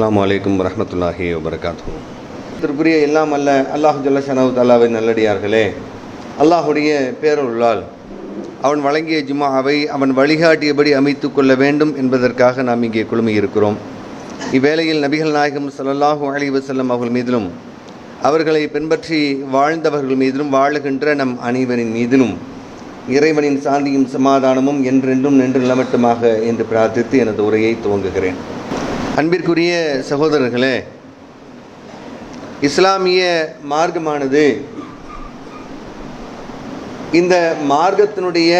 அஸ்லாம் வலைக்கம் வரமத்துல்லாஹி வபரகாத்து திருக்குரிய எல்லாம் அல்ல அல்லாஹ் ஜல்ல ஷனவு தாலாவின் நல்லடியார்களே. அல்லாஹுடைய பேரொருளால் அவன் வழங்கிய ஜுமாவை அவன் வழிகாட்டியபடி அமைத்து கொள்ள வேண்டும் என்பதற்காக நாம் இங்கே குழுமியிருக்கிறோம். இவ்வேளையில் நபிகள் நாயகம் சல்லாஹூ அலி வசல்லம் அவர்கள் மீதிலும் அவர்களை பின்பற்றி வாழ்ந்தவர்கள் மீதிலும் வாழுகின்ற நம் அனைவரின் மீதிலும் இறைவனின் சாந்தியும் சமாதானமும் என்றென்றும் நின்று நிலமட்டுமாக என்று பிரார்த்தித்து எனது உரையை துவங்குகிறேன். அன்பிற்குரிய சகோதரர்களே இஸ்லாமிய மார்க்கமானது இந்த மார்க்கத்தினுடைய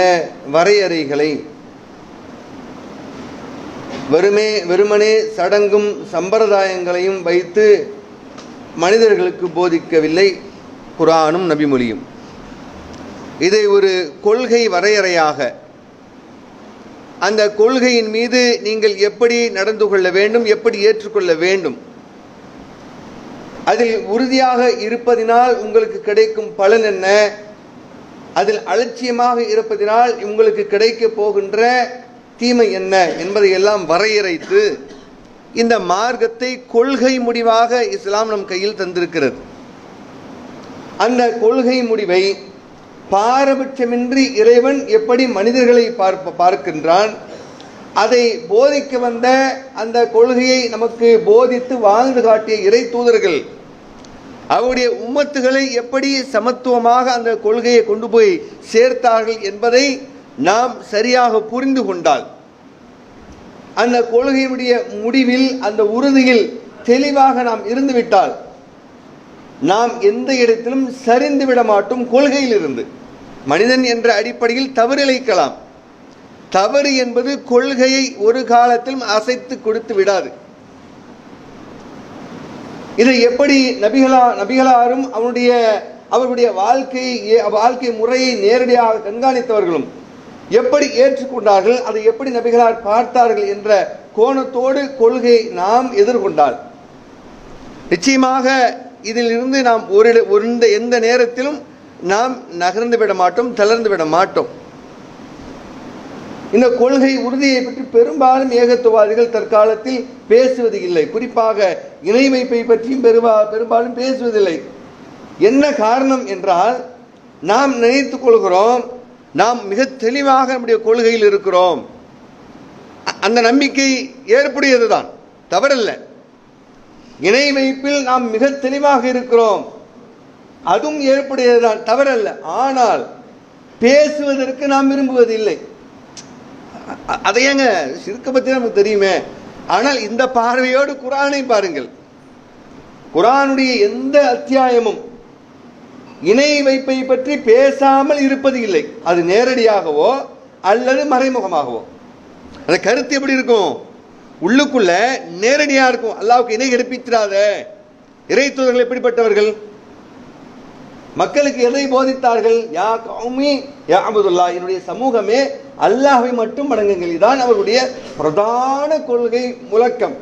வரையறைகளை வெறுமே வெறுமனே சடங்கும் சம்பிரதாயங்களையும் வைத்து மனிதர்களுக்கு போதிக்கவில்லை குரானும் நபிமொழியும். இதை ஒரு கொள்கை வரையறையாக அந்த கொள்கையின் மீது நீங்கள் எப்படி நடந்து கொள்ள வேண்டும் எப்படி ஏற்றுக்கொள்ள வேண்டும்? அதில் உறுதியாக இருப்பதினால் உங்களுக்கு கிடைக்கும் பலன் என்ன? அதில் அலட்சியமாக இருப்பதினால் உங்களுக்கு கிடைக்க போகின்ற தீமை என்ன என்பதை எல்லாம் வரையறைத்து இந்த மார்க்கத்தை கொள்கை முடிவாக இஸ்லாம் நம் கையில் தந்திருக்கிறது. அந்த கொள்கை முடிவை பாரபட்சமின்றி இறைவன் எப்படி மனிதர்களை பார்ப்ப பார்க்கின்றான்? அதை போதிக்க வந்த அந்த கொள்கையை நமக்கு போதித்து வாழ்ந்து காட்டிய இறை தூதர்கள் அவருடைய உம்மத்துகளை எப்படி சமத்துவமாக அந்த கொள்கையை கொண்டு போய் சேர்த்தார்கள் என்பதை நாம் சரியாக புரிந்து கொண்டால் அந்த கொள்கையுடைய முடிவில் அந்த உறுதியில் தெளிவாக நாம் இருந்துவிட்டால் நாம் எந்த இடத்திலும் சரிந்து விட மாட்டோம் கொள்கையில் இருந்து மனிதன் என்ற அடிப்படையில் தவறிழைக்கலாம் தவறு என்பது கொள்கையை ஒரு காலத்திலும் அசைத்து கொடுத்து விடாது. இதை எப்படி நபிகளா நபிகளாரும் அவனுடைய அவருடைய வாழ்க்கை வாழ்க்கை முறையை நேரடியாக கண்காணித்தவர்களும் எப்படி ஏற்றுக்கொண்டார்கள் அதை எப்படி நபிகளார் பார்த்தார்கள் என்ற கோணத்தோடு கொள்கை நாம் எதிர்கொண்டால். நிச்சயமாக இதில் இருந்து நாம் ஒரு ஒரு எந்த நேரத்திலும் நாம் நகர்ந்து விட மாட்டோம் தளர்ந்து விட மாட்டோம். இந்த கொள்கை உறுதியை பற்றி பெரும்பாலும் ஏகத்துவாதிகள் தற்காலத்தில் பேசுவது இல்லை. குறிப்பாக இணை வைப்பை பற்றியும் பெரும்பா பெரும்பாலும் பேசுவதில்லை. என்ன காரணம் என்றால் நாம் நினைத்துக் கொள்கிறோம் நாம் மிக தெளிவாக நம்முடைய கொள்கையில் இருக்கிறோம். அந்த நம்பிக்கை ஏற்புடையதுதான். தவறல்ல. இணை வைப்பில் நாம் மிக தெளிவாக இருக்கிறோம். அதுவும் ஏற்புடையதுதான். தவறல்ல. ஆனால் பேசுவதற்கு நாம் விரும்புவதில்லை. அதையங்க சிறுக்க பற்றி நமக்கு தெரியுமே. ஆனால் இந்த பார்வையோடு குரானை பாருங்கள். குரானுடைய எந்த அத்தியாயமும் இணை வைப்பை பற்றி பேசாமல் இருப்பது இல்லை. அது நேரடியாகவோ அல்லது மறைமுகமாகவோ. அந்த கருத்து எப்படி இருக்கும்? உள்ளுக்குள்ள நேரடியாக இருக்கும். அல்லாவுக்கு இணை எடுப்பித்திராத இறை தூதர்கள் எப்படிப்பட்டவர்கள்? மக்களுக்கு எதை போதித்தார்கள்? யா கௌமி யா அபுதுல்லா என்னுடைய சமூகமே அல்லாஹை மட்டும் வணங்குங்கள். இதுதான் அவருடைய பிரதான கொள்கை முழக்கம்.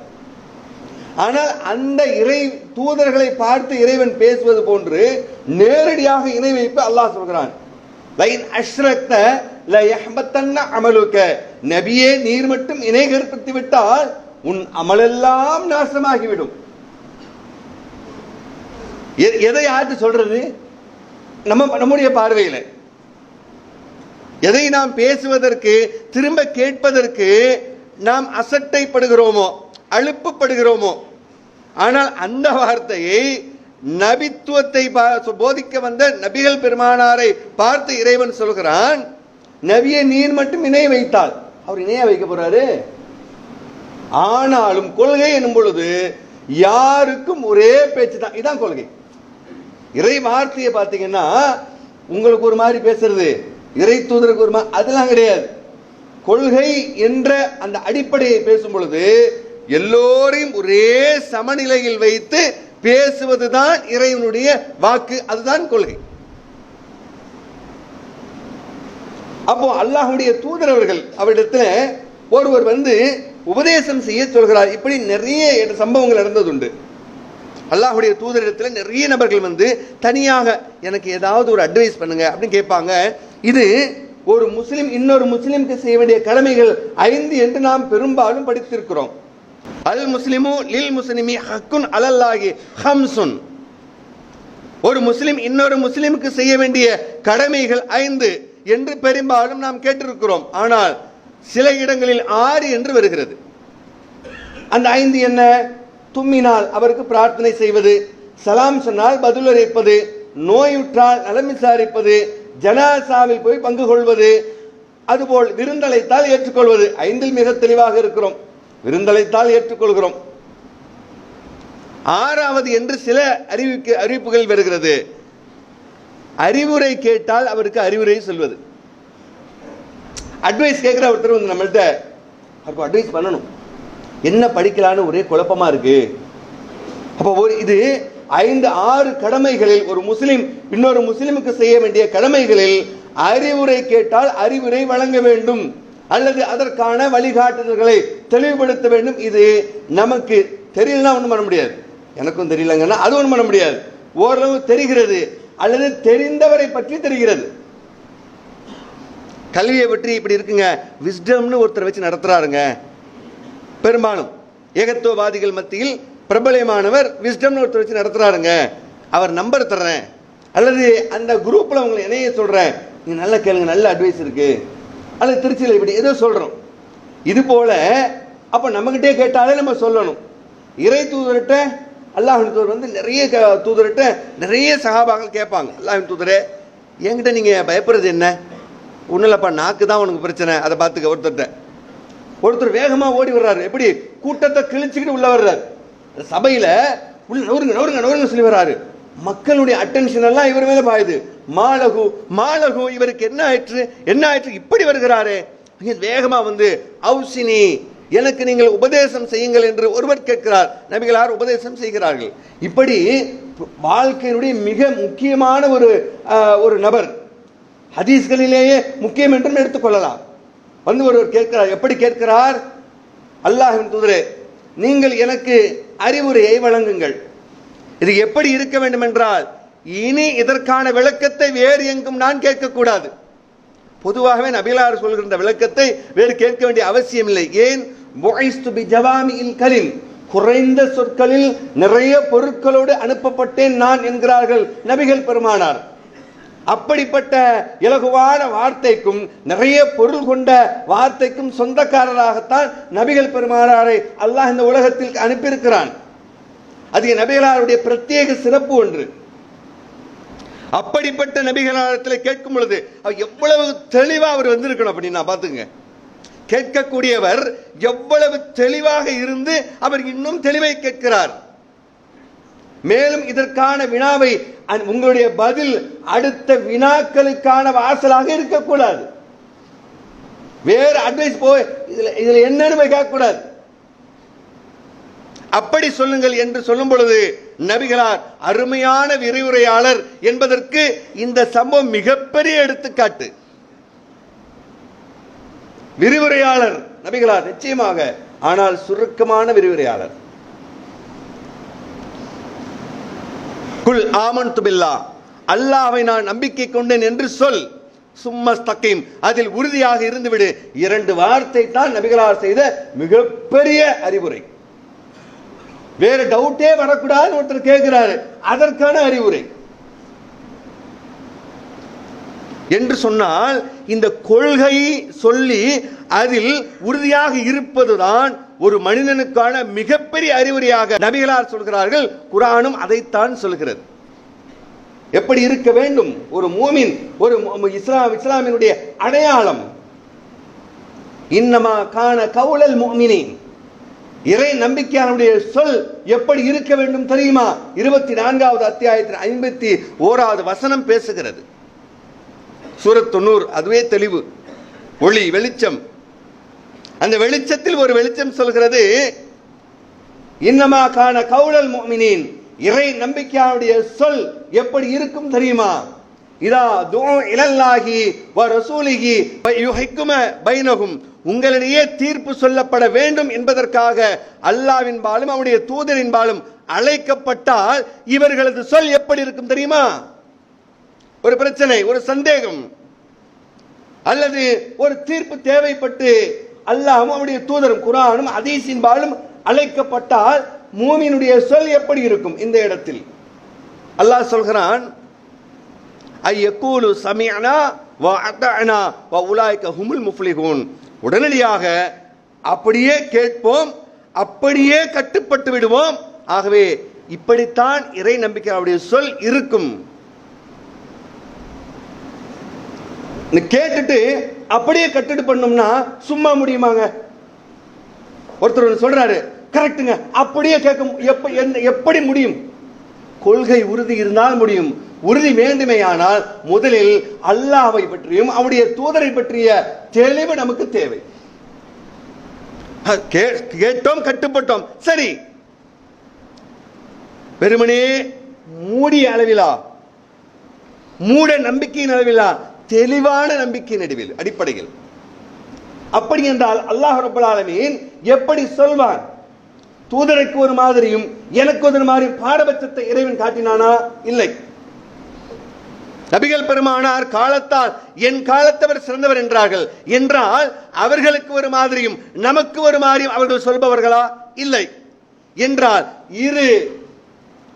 ஆனால் அந்த இறை தூதர்களை பார்த்து இறைவன் பேசுவது போன்று நேரடியாக இணை வைப்பு அல்லாஹ் சொல்கிறான். லைன் அஷ்ரக்த லயஹ்பத்தன்ன அமலுக்க நபியே நீர் மட்டும் இணை கற்பித்து விட்டால் உன் அமலெல்லாம் நாசமாகிவிடும். எதை யார்ட்டு சொல்றது? நம்ம நம்முடைய பார்வையில். எதை நாம் பேசுவதற்கு திரும்ப கேட்பதற்கு நாம் அசட்டைப்படுகிறோமோ அழுப்புப்படுகிறோமோ ஆனால் அந்த வார்த்தையை நபித்துவத்தை போதிக்க வந்த நபிகள் பெருமானாரை பார்த்து இறைவன் சொல்கிறான் நபியை நீர் மட்டும் இணைய வைத்தால். அவர் இணைய வைக்க போறாரு. ஆனாலும் கொள்கை என்னும் பொழுது யாருக்கும் ஒரே பேச்சு தான் இதான் கொள்கை. இறை வார்த்தையை பார்த்தீங்கன்னா உங்களுக்கு ஒரு மாதிரி பேசுறது இறை தூதருக்கு ஒரு மாதிரி அதெல்லாம் கிடையாது. கொள்கை என்ற அந்த அடிப்படையை பேசும் பொழுது எல்லோரையும் ஒரே சமநிலையில் வைத்து பேசுவதுதான் இறைவனுடைய வாக்கு அதுதான் கொள்கை. அப்போ அல்லாஹுடைய தூதரவர்கள் அவரிடத்துல ஒருவர் வந்து உபதேசம் செய்ய சொல்கிறார். இப்படி நிறைய சம்பவங்கள் நடந்ததுண்டு. அல்லாஹுடைய தூதரிடத்தில் நிறைய நபர்கள் வந்து தனியாக எனக்கு ஏதாவது ஒரு அட்வைஸ் பண்ணுங்க அப்படின்னு கேட்பாங்க. இது ஒரு முஸ்லீம் இன்னொரு முஸ்லீமுக்கு செய்ய வேண்டிய கடமைகள் ஐந்து என்று நாம் பெரும்பாலும் படித்திருக்கிறோம். அல் முஸ்லிமு லில் முஸ்லிமி ஹக்குன் அலல்லாஹி ஹம்சுன். ஒரு முஸ்லிம் இன்னொரு முஸ்லிமுக்கு செய்ய வேண்டிய கடமைகள் ஐந்து என்று பெரும்பாலும் நாம் கேட்டிருக்கிறோம். ஆனால் சில இடங்களில் ஆறு என்று வருகிறது. அந்த ஐந்து என்ன? தும்மினால் அவருக்கு பிரார்த்தனை செய்வது சலாம் சொன்னால் பதிலுரைப்பது நோயுற்றால் நலம் விசாரிப்பது ஜனாசாவில் போய் பங்கு கொள்வது அதுபோல் விருந்தழைத்தால் ஏற்றுக்கொள்வது. ஐந்தில் மிக தெளிவாக இருக்கிறோம். விருந்தழைத்தால் ஏற்றுக்கொள்கிறோம். ஆறாவது என்று சில அறிவிக்கு அறிவிப்புகள் வருகிறது. அறிவுரை கேட்டால் அவருக்கு அறிவுரை சொல்வது. அட்வைஸ் கேட்கிற ஒருத்தர் வந்து நம்மள்ட்ட அவருக்கு அட்வைஸ் பண்ணணும். என்ன படிக்கலான்னு ஒரே குழப்பமா இருக்கு. அப்போ ஒரு இது ஐந்து ஆறு கடமைகளில் ஒரு முஸ்லீம் இன்னொரு முஸ்லீமுக்கு செய்ய வேண்டிய கடமைகளில் அறிவுரை கேட்டால் அறிவுரை வழங்க வேண்டும். அல்லது அதற்கான வழிகாட்டுதல்களை தெளிவுபடுத்த வேண்டும். இது நமக்கு தெரியலன்னா ஒன்றும் பண்ண முடியாது. எனக்கும் தெரியலங்கன்னா அது ஒன்றும் பண்ண முடியாது. ஓரளவு தெரிகிறது. அல்லது தெரிந்தவரை பற்றி தெரிகிறது. கல்வியை பற்றி இப்படி இருக்குங்க. விஸ்டம்னு ஒருத்தர் வச்சு நடத்துறாருங்க. பெரும்பாலும் ஏகத்துவவாதிகள் மத்தியில் பிரபலமானவர் விஸ்டம்னு ஒருத்தர் வச்சு நடத்துகிறாருங்க அவர் நம்பர் தர்றேன். அல்லது அந்த குரூப்பில் உங்களை இணைய சொல்கிறேன் நீ நல்லா கேளுங்க நல்ல அட்வைஸ் இருக்குது அல்லது திருச்சியில் இப்படி ஏதோ சொல்கிறோம் இது போல் அப்போ நம்மக்கிட்டே கேட்டாலே நம்ம சொல்லணும். இறை தூதர்கிட்ட அல்லாஹின் தூதர் வந்து நிறைய க- தூதர்கிட்ட நிறைய சகாபாக்கள் கேட்பாங்க. அல்லாஹின் தூதரே என்கிட்ட நீங்கள் பயப்படுறது என்ன? ஒன்றும் இல்லைப்பா நாக்கு தான் உனக்கு பிரச்சனை. அதை பார்த்துக்க ஒருத்தர்கிட்ட. ஒருத்தர் வேகமா ஓடி வர்றாரு. எப்படி? கூட்டத்தை கிழிச்சுக்கிட்டு உள்ள வர்றாரு. சபையில உள்ள நவருங்க நவருங்க நவருங்க சொல்லி வர்றாரு. மக்களுடைய அட்டென்ஷன் எல்லாம் இவர் மேல பாயுது. மாலகு மாலகு இவருக்கு என்ன ஆயிற்று? என்ன ஆயிற்று? இப்படி வருகிறாரே. வேகமா வந்து அவுசினி எனக்கு நீங்கள் உபதேசம் செய்யுங்கள் என்று ஒருவர் கேட்கிறார். நபிகளார் உபதேசம் செய்கிறார்கள்? இப்படி வாழ்க்கையினுடைய மிக முக்கியமான ஒரு ஒரு நபர். ஹதீஸ்களிலேயே முக்கியம் என்றும் எடுத்துக்கொள்ளலாம் வந்து ஒருவர் கேட்கிறார் எப்படி கேட்கிறார்? அல்லாஹின் தூதரே நீங்கள் எனக்கு அறிவுரையை வழங்குங்கள். இது எப்படி இருக்க வேண்டும் என்றால் இனி இதற்கான விளக்கத்தை வேறு எங்கும் நான் கேட்கக்கூடாது. பொதுவாகவே நபிலார் சொல்கின்ற விளக்கத்தை வேறு கேட்க வேண்டிய அவசியம் இல்லை ஏன் புகைஸ்து குறைந்த சொற்களில் நிறைய பொருட்களோடு அனுப்பப்பட்டேன் நான் என்கிறார்கள் நபிகள் பெருமானார். அப்படிப்பட்ட இலகுவான வார்த்தைக்கும் நிறைய பொருள் கொண்ட வார்த்தைக்கும் சொந்தக்காரராகத்தான் நபிகள் பெருமானாரை அல்லாஹ் இந்த உலகத்தில் அனுப்பியிருக்கிறான். அது நபிகளாருடைய பிரத்யேக சிறப்பு ஒன்று. அப்படிப்பட்ட நபிகளாரத்தில் கேட்கும் பொழுது அவர் எவ்வளவு தெளிவா அவர் வந்திருக்கணும் அப்படின்னு நான் பார்த்துங்க கேட்கக்கூடியவர் எவ்வளவு தெளிவாக இருந்து அவர் இன்னும் தெளிவை கேட்கிறார். மேலும் இதற்கான வினாவை உங்களுடைய பதில் அடுத்த வினாக்களுக்கான வாசலாக இருக்கக்கூடாது. வேறு அட்வைஸ் போய் இதுல இதுல என்னன்னு போய் கேட்கக்கூடாது. அப்படி சொல்லுங்கள் என்று சொல்லும் பொழுது நபிகளார் அருமையான விரிவுரையாளர் என்பதற்கு இந்த சம்பவம் மிகப்பெரிய எடுத்துக்காட்டு. விரிவுரையாளர் நபிகளார் நிச்சயமாக ஆனால் சுருக்கமான விரிவுரையாளர். குல் ஆமன் துபில்லா அல்லாவை நான் நம்பிக்கை கொண்டேன் என்று சொல். சும்மஸ்தகீம் அதில் உறுதியாக இருந்துவிடு. இரண்டு வார்த்தை தான் நபிகளார் செய்த மிகப்பெரிய அறிவுரை. வேற டவுட்டே வரக்கூடாதுன்னு ஒருத்தர் கேட்கிறாரு. அதற்கான அறிவுரை. என்று சொன்னால் இந்த கொள்கை சொல்லி அதில் உறுதியாக இருப்பதுதான் ஒரு மனிதனுக்கான மிகப்பெரிய அறிவுரையாக நபிகளார் சொல்கிறார்கள் குரானும் அதைத்தான் சொல்கிறது. எப்படி இருக்க வேண்டும்? ஒரு மூமின் ஒரு இஸ்லாம் இஸ்லாமினுடைய அடையாளம். இன்னமா காண கவுளல் மூமினின் இறை நம்பிக்கையானுடைய சொல் எப்படி இருக்க வேண்டும் தெரியுமா? இருபத்தி நான்காவது அத்தியாயத்தின் ஐம்பத்தி ஓராவது வசனம் பேசுகிறது. சூரத் தொண்ணூறு அதுவே தெளிவு. ஒளி வெளிச்சம். அந்த வெளிச்சத்தில் ஒரு வெளிச்சம் சொல்கிறது இன்னமா காண கவுலல் மோமினின் இறை நம்பிக்கையானுடைய சொல் எப்படி இருக்கும் தெரியுமா? இதா தூ இலல்லாஹி வ ரசூலிகி வ யுஹிக்கும உங்களிடையே தீர்ப்பு சொல்லப்பட வேண்டும் என்பதற்காக அல்லாவின்பாலும் அவனுடைய தூதரின்பாலும் அழைக்கப்பட்டால் இவர்களது சொல் எப்படி இருக்கும் தெரியுமா? ஒரு பிரச்சனை ஒரு சந்தேகம் அல்லது ஒரு தீர்ப்பு தேவைப்பட்டு அல்லாஹும் அவனுடைய தூதரும் குரானும் அதீசின்பாலும் அழைக்கப்பட்டால் மூமியினுடைய சொல் எப்படி இருக்கும் இந்த இடத்தில்? அல்லாஹ் சொல்கிறான் ஐயக்கூலு சமியனா வ அத்தனா வ உலாய்க்க ஹுமுல் முஃப்லிஹூன். உடனடியாக அப்படியே கேட்போம் அப்படியே கட்டுப்பட்டு விடுவோம். ஆகவே இப்படித்தான் இறை நம்பிக்கை அவருடைய சொல் இருக்கும். கேட்டுட்டு அப்படியே கட்டடு பண்ணோம்னா சும்மா முடியுமாங்க? ஒருத்தர் சொல்றாரு கரெக்ட்டுங்க அப்படியே கேட்க எப்ப என்ன- எப்படி முடியும்? கொள்கை உறுதி இருந்தால் முடியும். உறுதி வேண்டுமேயானால் முதலில் அல்லாவை பற்றியும் அவருடைய தூதரை பற்றிய தெளிவு நமக்கு தேவை. கே- கேட்டோம் கட்டுப்பட்டோம். சரி. வெறுமனே மூடிய அளவிலா? மூட நம்பிக்கையின் அளவிலா? தெளிவான நம்பிக்கையின் நடுவில் அடிப்படையில். அப்படி என்றால் அல்லாஹ் ரபுல்லாலமீன் எப்படி சொல்வான்? தூதருக்கு ஒரு மாதிரியும் எனக்கு ஒரு மாதிரி பாரபட்சத்தை இறைவன் காட்டினானா? இல்லை. நபிகள் பெருமானார் காலத்தால் என் காலத்தவர் சிறந்தவர் என்றார்கள். என்றால் அவர்களுக்கு ஒரு மாதிரியும் நமக்கு ஒரு மாதிரியும் அவர்கள் சொல்பவர்களா? இல்லை. என்றால் இரு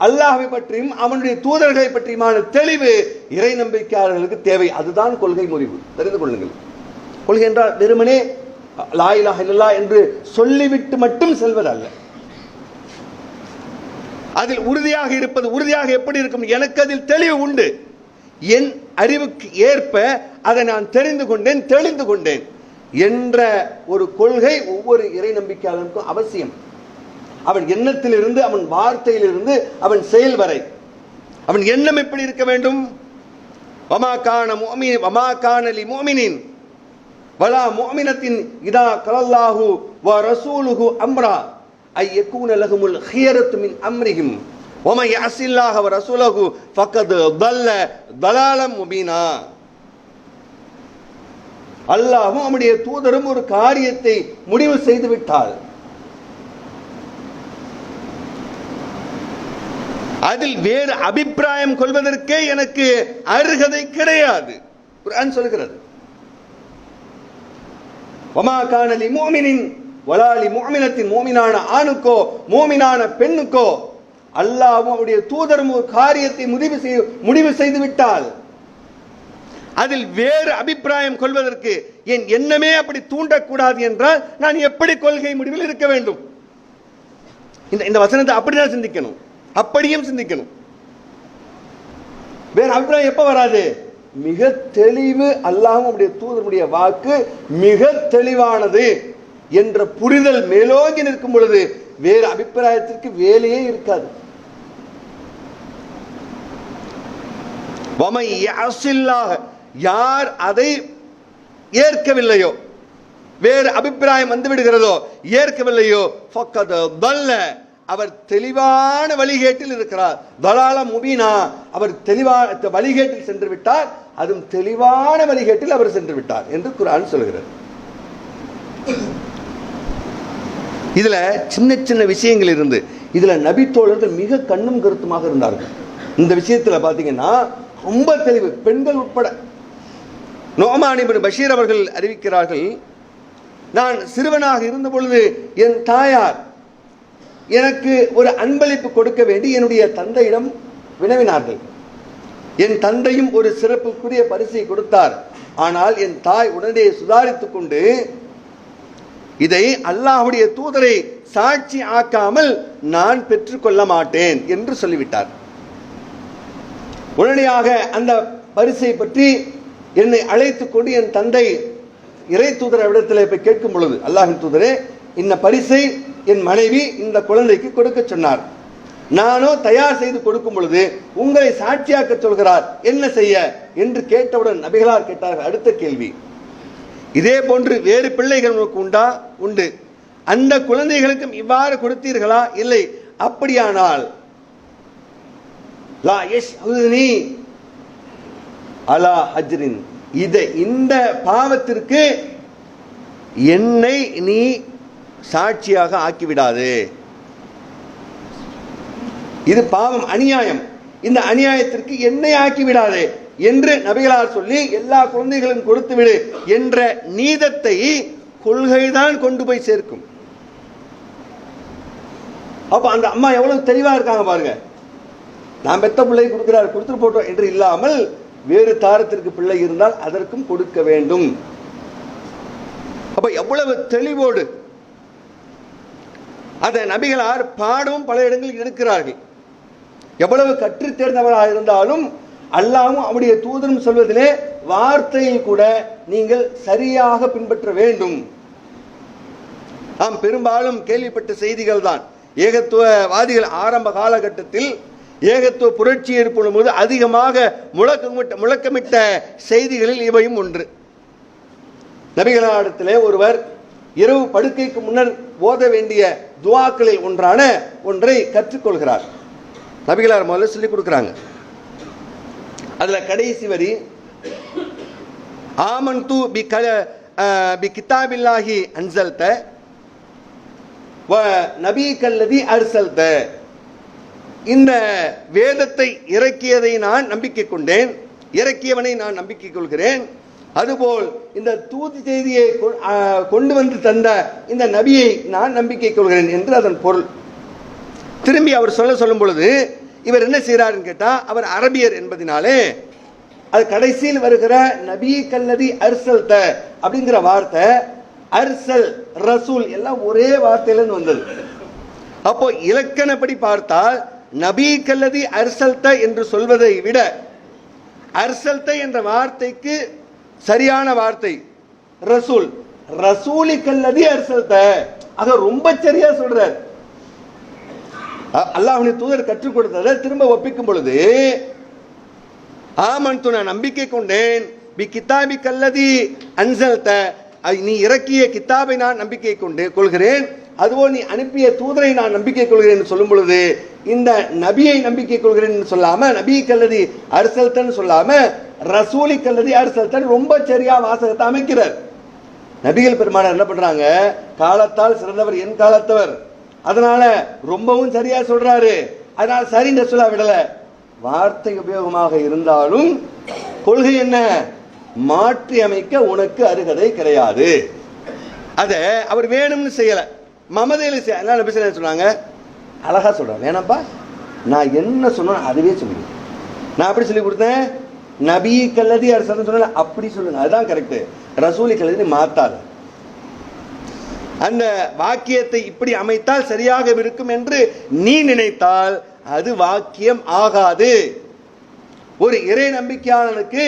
அல்லாஹை பற்றியும் அவனுடைய தூதர்களை பற்றியுமான தெளிவு இறை நம்பிக்கையாளர்களுக்கு தேவை. அதுதான் கொள்கை முறிவு. தெரிந்து கொள்ளுங்கள். கொள்கை என்றால் வெறுமனே லா இல்லா என்று சொல்லிவிட்டு மட்டும் செல்வதல்ல. அதில் உறுதியாக இருப்பது உறுதியாக எப்படி இருக்கும்? எனக்கு அதில் தெளிவு உண்டு. என் அறிவுக்கு ஏற்ப அதை நான் தெரிந்து கொண்டேன் தெளிந்து கொண்டேன் என்ற ஒரு கொள்கை ஒவ்வொரு இறை நம்பிக்கையாளருக்கும் அவசியம். அவன் எண்ணத்திலிருந்து அவன் வார்த்தையிலிருந்து அவன் செயல் வரை. அவன் எண்ணம் எப்படி இருக்க வேண்டும்? வமா காண மோமி வமா காணலி மோமினின் வலா மோமினத்தின் இதா கலல்லாஹு வ ரசூலுகு அம்ரா. ஐ எக்கூன லகுமுல் ஹியரத்து மின் அம்ரிஹிம். ஒம யாசில்லாஹ வ ரசூலஹு ஃபக்கது தல்ல தலாலம் முபீனா. அல்லாஹும் அவனுடைய தூதரும் ஒரு காரியத்தை முடிவு செய்து விட்டாள் அதில் வேறு அபிப்பிராயம் கொள்வதற்கே எனக்கு அருகதை கிடையாது. குரான் சொல்கிறது. ஒமா காணலி மோமினின் வலாலி மோமினத்தின் மோமினான ஆணுக்கோ மோமினான பெண்ணுக்கோ அல்லாஹ்வும் அவருடைய தூதரும் ஒரு காரியத்தை முடிவு செய்ய முடிவு செய்து விட்டால் அதில் வேறு அபிப்பிராயம் கொள்வதற்கு என் எண்ணமே அப்படி தூண்டக்கூடாது என்றால் நான் எப்படி கொள்கை முடிவில் இருக்க வேண்டும்? இந்த இந்த வசனத்தை அப்படிதான் சிந்திக்கணும். அப்படியும் சிந்திக்கணும். வேற அபிப்பிராயம் எப்ப வராது? மிக தெளிவு அல்லாஹ்வும் உடைய தூதருடைய வாக்கு மிக தெளிவானது என்ற புரிதல் மேலோங்கி நிற்கும் பொழுது வேறு அபிப்பிராயத்திற்கு வேலையே இருக்காது. யார் அதை ஏற்கவில்லையோ வேறு அபிப்பிராயம் வந்து விடுகிறதோ ஏற்கவில்லையோ ஃபக்கத அவர் தெளிவான வழிகேட்டில் இருக்கிறார். தலால முபீனா அவர் தெளிவான வழிகேட்டில் சென்று விட்டார் அதுவும் தெளிவான வழிகேட்டில் அவர் சென்று விட்டார் என்று குரான் சொல்கிறார் இதுல சின்ன சின்ன விஷயங்கள் இருந்து இதுல நபி தோழர்கள் மிக கண்ணும் கருத்துமாக இருந்தார்கள். இந்த விஷயத்துல பாத்தீங்கன்னா ரொம்ப தெளிவு. பெண்கள் உட்பட. நோமான் பஷீர் அவர்கள் அறிவிக்கிறார்கள் நான் சிறுவனாக இருந்த பொழுது என் தாயார் எனக்கு ஒரு அன்பளிப்பு கொடுக்க வேண்டி என்னுடைய தந்தையிடம் வினவினார்கள். என் தந்தையும் ஒரு சிறப்புக்குரிய பரிசை கொடுத்தார். ஆனால் என் தாய் உடனே சுதாரித்துக் கொண்டு இதை அல்லாஹுடைய தூதரை சாட்சி ஆக்காமல் நான் பெற்றுக்கொள்ள மாட்டேன் என்று சொல்லிவிட்டார். உடனடியாக அந்த பரிசை பற்றி என்னை அழைத்துக் கொண்டு என் தந்தை இறை தூதர் இடத்துல போய் கேட்கும் பொழுது அல்லாஹின் தூதரே இந்த பரிசை என் மனைவி இந்த குழந்தைக்கு கொடுக்க சொன்னார். நானோ தயார் செய்து கொடுக்கும் பொழுது உங்களை சாட்சியாக்க சொல்கிறார். என்ன செய்ய? என்று கேட்டவுடன் நபிகளார் கேட்டார்கள். அடுத்த கேள்வி. இதே போன்று வேறு பிள்ளைகள் உனக்கு உண்டா? உண்டு. அந்த குழந்தைகளுக்கும் இவ்வாறு கொடுத்தீர்களா? இல்லை. அப்படியானால் லா எஸ் அலா ஹஜ்ரின் இதை இந்த பாவத்திற்கு என்னை நீ சாட்சியாக ஆக்கிவிடாது. இது பாவம் அநியாயம். இந்த அநியாயத்திற்கு என்னை ஆக்கி விடாதே என்று நபிகளார் சொல்லி எல்லா குழந்தைகளும் கொடுத்து விடு என்ற நீதத்தை கொள்கைதான் கொண்டு போய் சேர்க்கும். அப்ப அந்த அம்மா எவ்வளவு தெளிவா இருக்காங்க பாருங்க. நான் பெத்த பிள்ளை கொடுக்கிறார் கொடுத்துட்டு போட்டோம் என்று இல்லாமல் வேறு தாரத்திற்கு பிள்ளை இருந்தால் அதற்கும் கொடுக்க வேண்டும். அப்ப எவ்வளவு தெளிவோடு அதை நபிகளார் பாடவும் பல இடங்களில் எடுக்கிறார்கள் எவ்வளவு கற்று தேர்ந்தவராக இருந்தாலும் அல்லாவும் அவருடைய தூதரும் சொல்வதிலே வார்த்தையில் கூட நீங்கள் சரியாக பின்பற்ற வேண்டும். நாம் பெரும்பாலும் கேள்விப்பட்ட செய்திகள் தான். ஏகத்துவவாதிகள் ஆரம்ப காலகட்டத்தில் ஏகத்துவ புரட்சி ஏற்படும் போது அதிகமாக முழக்கமிட்ட முழக்கமிட்ட செய்திகளில் இவையும் ஒன்று. நபிகளாடத்திலே ஒருவர் இரவு படுக்கைக்கு முன்னர் ஓத வேண்டிய துவாக்களில் ஒன்றான ஒன்றை கற்றுக்கொள்கிறார். நபிகளார் முதல்ல சொல்லிக் கொடுக்குறாங்க. அதுல கடைசி வரி ஆமன் தூ பி க பி கித்தாபில்லாஹி அன்சல்த வ நபி கல்லதி அர்சல்த. இந்த வேதத்தை இறக்கியதை நான் நம்பிக்கை கொண்டேன் இறக்கியவனை நான் நம்பிக்கை கொள்கிறேன். அதுபோல் இந்த தூது செய்தியை கொ- கொண்டு வந்து தந்த இந்த நபியை நான் நம்பிக்கை கொள்கிறேன் என்று அதன் பொருள். திரும்பி அவர் சொல்ல சொல்லும் பொழுது இவர் என்ன செய்கிறாருன்னு கேட்டால் அவர் அரபியர் என்பதினாலே அது கடைசியில் வருகிற நபி கல்லதி அர்சல்த அப்படிங்கிற வார்த்தை அர்சல் ரசூல் எல்லாம் ஒரே வார்த்தையிலன்னு வந்தது. அப்போ இலக்கணப்படி பார்த்தால் நபி கல்லதி அர்சல்த என்று சொல்வதை விட அர்சல்த என்ற வார்த்தைக்கு சரியான வார்த்தை. ரசூல். ரசூலி கல்லதி அத ரொம்ப சரியா சொல்றார். அ- தூதர் கற்றுக் கொடுத்ததை திரும்ப ஒப்பிக்கும் பொழுது ஆமன் நான் நம்பிக்கை கொண்டேன். பி கித்தாபி கல்லதி அன்சல்த நீ இறக்கிய கித்தாபை நான் நம்பிக்கை கொண்டு கொள்கிறேன். அதுவோ நீ அனுப்பிய தூதரை நான் நம்பிக்கை கொள்கிறேன் என்று சொல்லும் பொழுது இந்த நபியை நம்பிக்கை கொள்கிறேன் சொல்லாம நபி கல்லதி அரசல்தன் சொல்லாம ரசூலி கல்லதி அரசல்தன் ரொம்ப சரியா வாசகத்தை அமைக்கிறார். நபிகள் பெருமானார் என்ன பண்றாங்க? காலத்தால் சிறந்தவர் என் காலத்தவர். அதனால ரொம்பவும் சரியா சொல்றாரு. அதனால சரின்னு சொல்ல விடல. வார்த்தை உபயோகமாக இருந்தாலும் கொள்கை என்ன? மாற்றி அமைக்க உனக்கு அருகதை கிடையாது. அதை அவர் வேணும்னு செய்யல. மமதையில் செய்ய என்ன சொன்னாங்க? அழகாக சொல்கிறேன் வேணாப்பா நான் என்ன சொன்னேன் அதுவே சொல்லுங்க. நான் அப்படி சொல்லி கொடுத்தேன்? நபி கல்லதி அரசு சொன்ன அப்படி சொல்லுங்க. அதுதான் கரெக்ட் ரசூலி கல்லதி மாத்தாது அந்த வாக்கியத்தை இப்படி அமைத்தால் சரியாக இருக்கும் என்று நீ நினைத்தால் அது வாக்கியம் ஆகாது. ஒரு இறை நம்பிக்கையாளனுக்கு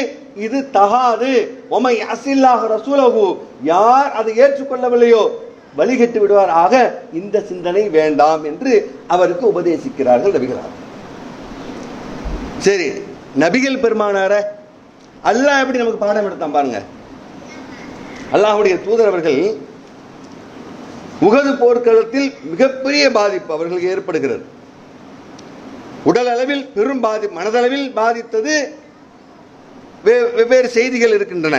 இது தகாது. ஒமை அசில்லாக ரசூலகு யார் அதை ஏற்றுக்கொள்ளவில்லையோ வழிகட்டு விடுவார். ஆக இந்த சிந்தனை வேண்டாம் என்று அவருக்கு உபதேசிக்கிறார்கள் நபிகளார். சரி நபிகள் பெருமானார அல்லாஹ் எப்படி நமக்கு பாடம் எடுத்தான் பாருங்க. அல்லாஹுடைய தூதர் அவர்கள் உகது போர்க்களத்தில் மிகப்பெரிய பாதிப்பு அவர்களுக்கு ஏற்படுகிறது. உடல் அளவில் பெரும் பாதி மனதளவில் பாதித்தது வெவ்வேறு செய்திகள் இருக்கின்றன.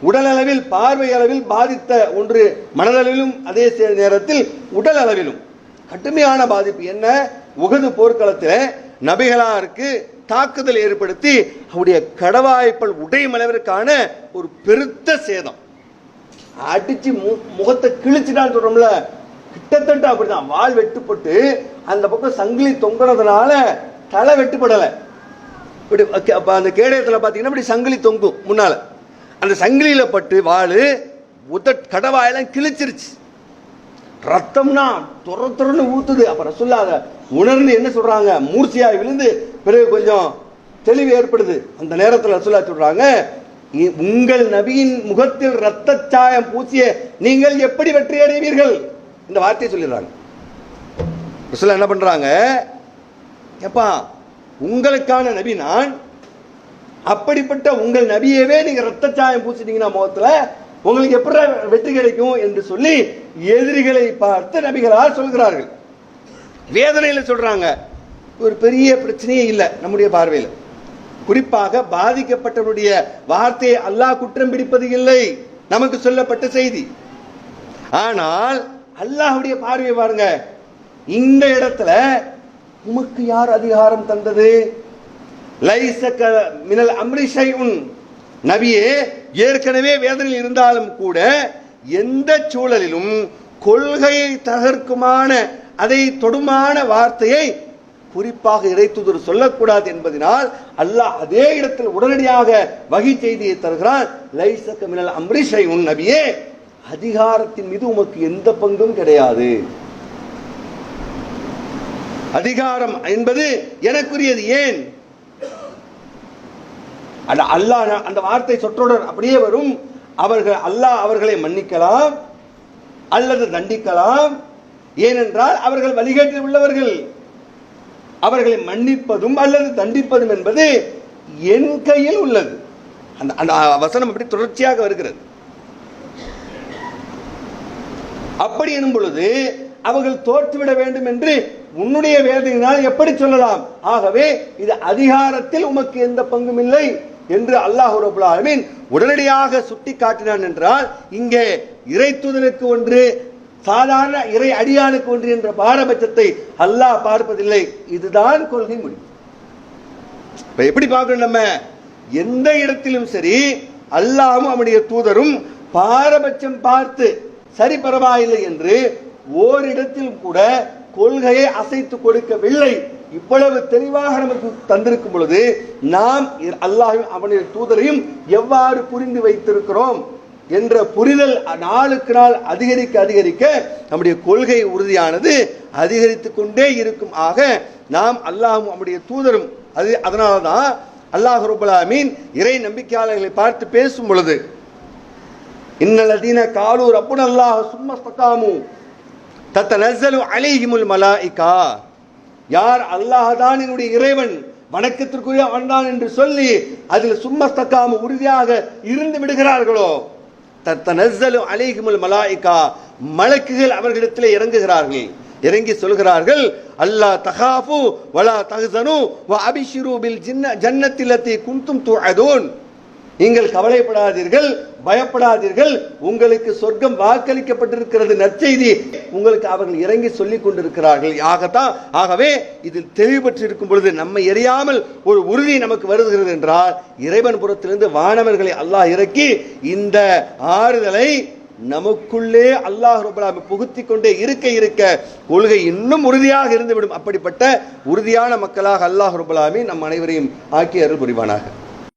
உடல் அளவில் பார்வை அளவில் பாதித்த ஒன்று மனதளவிலும் அதே சே- நேரத்தில் உடல் அளவிலும் கடுமையான பாதிப்பு என்ன? உகது போர்க்களத்தில் நபிகளாருக்கு தாக்குதல் ஏற்படுத்தி அவருடைய கடவாய்ப்பல் உடையும் அளவிற்கான ஒரு பெருத்த சேதம். அடிச்சு மு- முகத்தை கிழிச்சிட்டான்னு சொல்றோம்ல கிட்டத்தட்ட அப்படிதான். வால் வெட்டுப்பட்டு அந்த பக்கம் சங்கிலி தொங்குறதுனால தலை வெட்டுப்படலை. இப்படி அந்த கேடயத்தில் பார்த்தீங்கன்னா இப்படி சங்கிலி தொங்கும் முன்னால. அந்த சங்கிலியில் பட்டு வாள் உத கடவாயெல்லாம் கிழிச்சிருச்சு. ரத்தம்னா துற துறன்னு ஊத்துது. அப்ப ரசுல்லா அதை உணர்ந்து என்ன சொல்றாங்க? மூர்ச்சியாய் விழுந்து பிறகு கொஞ்சம் தெளிவு ஏற்படுது. அந்த நேரத்தில் ரசுல்லா சொல்றாங்க உங்கள் நபியின் முகத்தில் ரத்த சாயம் பூசிய நீங்கள் எப்படி வெற்றி அடைவீர்கள்? இந்த வார்த்தையை சொல்லிடுறாங்க. ரசுல்லா என்ன பண்றாங்க? எப்பா உங்களுக்கான நபி நான் அப்படிப்பட்ட உங்கள் நபியவே நீங்க ரத்த சாயம் பூசிட்டீங்கன்னா முகத்துல உங்களுக்கு எப்படி வெற்றி கிடைக்கும் என்று சொல்லி எதிரிகளை பார்த்து நபிகளார் சொல்கிறார்கள். வேதனையில சொல்றாங்க. ஒரு பெரிய பிரச்சனையே இல்லை நம்முடைய பார்வையில். குறிப்பாக பாதிக்கப்பட்டவருடைய வார்த்தையை அல்லாஹ் குற்றம் பிடிப்பது இல்லை. நமக்கு சொல்லப்பட்ட செய்தி. ஆனால் அல்லாஹுடைய பார்வையை பாருங்க. இந்த இடத்துல உமக்கு யார் அதிகாரம் தந்தது? லைசக்க மினல் அம்ரிஷை உன் நபியே ஏற்கனவே வேதனையில் இருந்தாலும் கூட எந்த சூழலிலும் கொள்கையை தகர்க்குமான அதை தொடுமான வார்த்தையை குறிப்பாக இறைத்துதர் சொல்லக்கூடாது என்பதனால் அல்லாஹ் அதே இடத்தில் உடனடியாக வகை செய்தியை தருகிறான். லைசக்க மினல் அம்ரிஷை உன் நபியே அதிகாரத்தின் மீது உமக்கு எந்த பங்கும் கிடையாது. அதிகாரம் என்பது எனக்குரியது ஏன்? அந்த அல்லாஹ் அந்த வார்த்தை சொற்றொடர் அப்படியே வரும். அவர்கள் அல்லாஹ் அவர்களை மன்னிக்கலாம். அல்லது தண்டிக்கலாம். ஏனென்றால் அவர்கள் வழிகேட்டில் உள்ளவர்கள். அவர்களை மன்னிப்பதும் அல்லது தண்டிப்பதும் என்பது என் கையில் உள்ளது. அந்த அந்த வசனம் அப்படி தொடர்ச்சியாக வருகிறது. அப்படி எனும் பொழுது அவர்கள் தோற்றுவிட வேண்டும் என்று உன்னுடைய வேதனையினால் எப்படி சொல்லலாம்? ஆகவே இது அதிகாரத்தில் உமக்கு எந்த பங்கும் இல்லை. என்று அல்லாஹ் ரபுல் ஆலமீன் உடனடியாக சுட்டி காட்டினான் என்றால் இங்கே இறை தூதனுக்கு ஒன்று சாதாரண இறை அடியானுக்கு ஒன்று என்ற பாரபட்சத்தை அல்லாஹ் பார்ப்பதில்லை. இதுதான் கொள்கை முடிவு. இப்ப எப்படி பார்க்கணும் நம்ம? எந்த இடத்திலும் சரி அல்லாஹும் அவனுடைய தூதரும் பாரபட்சம் பார்த்து சரி பரவாயில்லை என்று ஓரிடத்திலும் கூட கொள்கையை அசைத்து கொடுக்கவில்லை இவ்வளவு தெளிவாக நமக்கு தந்திருக்கும் பொழுது நாம் அல்லாஹ் அவனுடைய தூதரையும் எவ்வாறு புரிந்து வைத்திருக்கிறோம் என்ற புரிதல் நாளுக்கு நாள் அதிகரிக்க அதிகரிக்க நம்முடைய கொள்கை உறுதியானது அதிகரித்து கொண்டே இருக்கும். ஆக நாம் அல்லாஹும் நம்முடைய தூதரும் அது அதனால தான் அல்லாஹ் ரபுல்லாமீன் இறை நம்பிக்கையாளர்களை பார்த்து பேசும் பொழுது இன்னலதீன காலூர் அப்புன் அல்லாஹ் சும்மஸ்தகாமு தத்த நசலு அலிஹிமுல் மலாய்கா. யார் அல்லாஹ் தான் என்னுடைய இறைவன்? வணக்கத்திற்குரிய அவன்தான் என்று சொல்லி அதில் சும்மஸ்தக்காம உறுதியாக இருந்து விடுகிறார்களோ? தத்தனஸ்ஸலு அலைஹிமுல் மலாய்கா. மலக்குகள் அவர்களிடத்தில் இறங்குகிறார்கள். இறங்கி சொல்கிறார்கள் அல்லாஹ் தகாஃபு வலா தஹ்சனு வ அபிஷிரு பில் ஜின்ன ஜன்னத்திலத்தி குந்தும் துஅதூன். நீங்கள் கவலைப்படாதீர்கள் பயப்படாதீர்கள். உங்களுக்கு சொர்க்கம் வாக்களிக்கப்பட்டிருக்கிறது நற்செய்தி. உங்களுக்கு அவர்கள் இறங்கி சொல்லிக் கொண்டிருக்கிறார்கள். ஆகத்தான் ஆகவே இதில் தெளிவு பெற்றிருக்கும் பொழுது நம்மை எரியாமல் ஒரு உறுதி நமக்கு வருகிறது என்றால் இறைவன் புறத்திலிருந்து வானவர்களை அல்லாஹ் இறக்கி இந்த ஆறுதலை நமக்குள்ளே அல்லாஹ் ரபுல்லாமி புகுத்தி கொண்டே இருக்க இருக்க கொள்கை இன்னும் உறுதியாக இருந்துவிடும். அப்படிப்பட்ட உறுதியான மக்களாக அல்லாஹ் ரபுல்லாமி நம் அனைவரையும் ஆக்கி அருள் புரிவானாக.